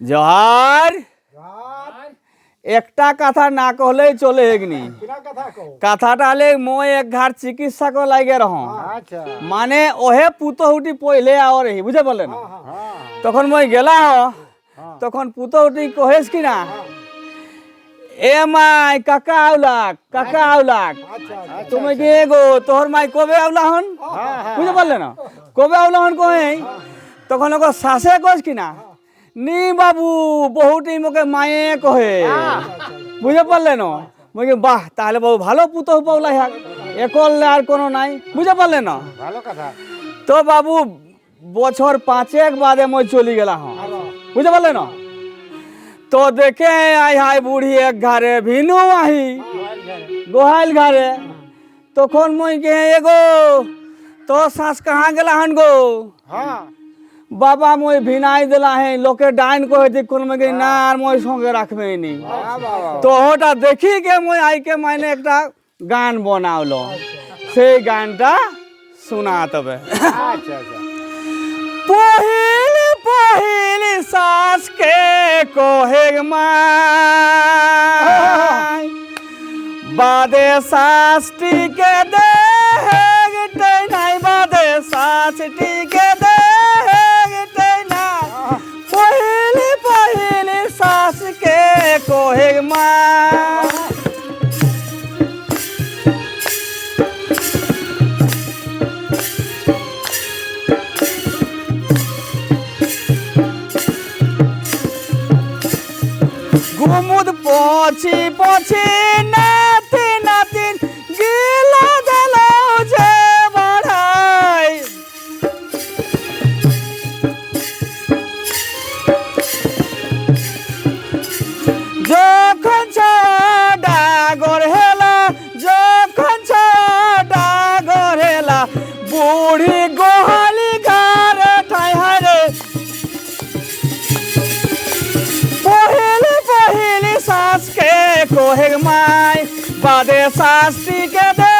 জহার। একটা কথা না কহলেই চলে এগনি। কথাটা হলে মই এক ঘাট চিকিৎসা কো লাগে রহ আচ্ছা। মানে ওহে পুতহুটি আওয়ার হি বুঝে পারলেন? তখন মই গেলা তখন পুতহুটি কহেস কি না? এ মাই কাকা আউলাক কাকা আউলাক তুমি কি গো তোর মাই কবে আউলা হন? বুঝে পারলে না? কবে আউলা হন কহে তখন ওকে শ্বাসে কস কি না? নি বাবু বহুটি মোকে মায়ে কহে। বুঝতে পারলে না? মুই বাহ তাহলে বাবু ভালো পুতহ পাউলা হাক এ করলে আর কোনো নাই। বুঝতে পারলে না? ভালো কথা। তো বাবু বছর পাঁচেক বাদে মই চলি গেলা হ্যাঁ বুঝতে পারলে না? তো দেখে আই হাই বুড়ি এক ঘরে ভিনু আহি। গোহাইল ঘরে তখন মই কে এগো তো শ্বাস কাহা গেলা হন গো? হ্যাঁ। বাবা, মই ভিনাই দিলা হে, লোকে ডাইন কহেছি কোন মগে না, আর মই সঙ্গে রাখবে নি। তো ওটা দেখি কে মই আইকে মাইনে একটা গান বানালো সেই গানটা শোনা তবে পহিল পহিল সাসকে কহে মা বাদে সাসটিকে দে নাই, বাদে সাসটিকে মা। গোমুদ পছে পছে বুড়ি গোহালি ঘরে ঠাই হারে পহিলি পহিলি সাসকে কোহে মাই বাদে শাস্তিকে দে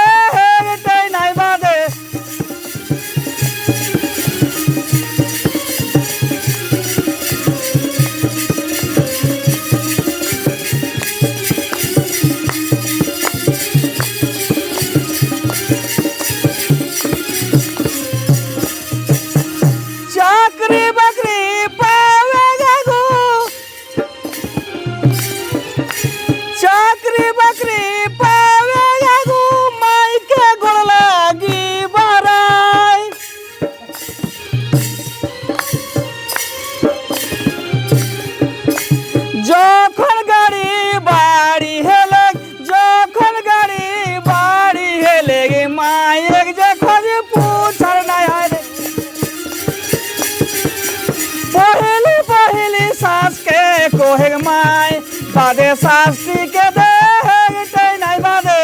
কোহে মাই বাদে শাস্তিকে দে হেগেটাই নাই বাদে।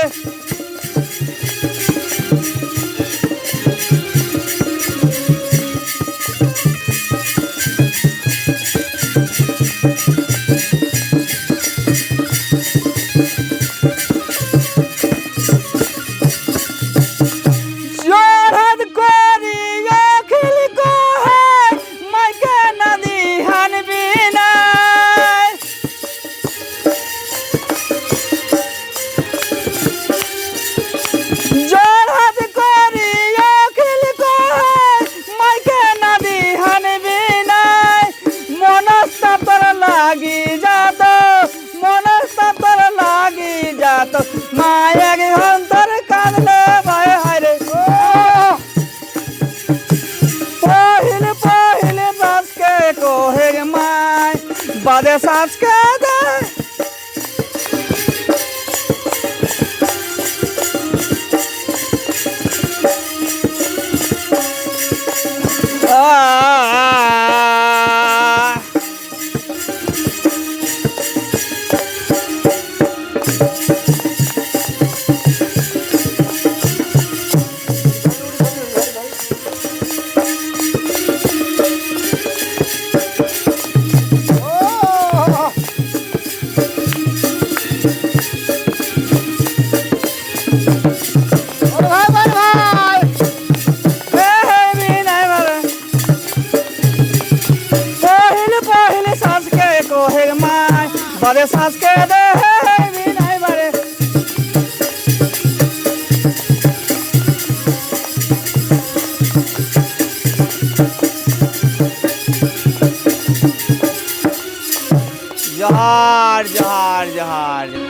জোরহাত লাগি যাত মনস্তর লাগি যাত। মায়ের অন্তর কাঁদলে ভয় হায় রে। পহিল পহিল বাসকে কোহের মায় বাদে সাজকে দে। বারে সাজকে দে বিনাই বারে জহার জহার জহার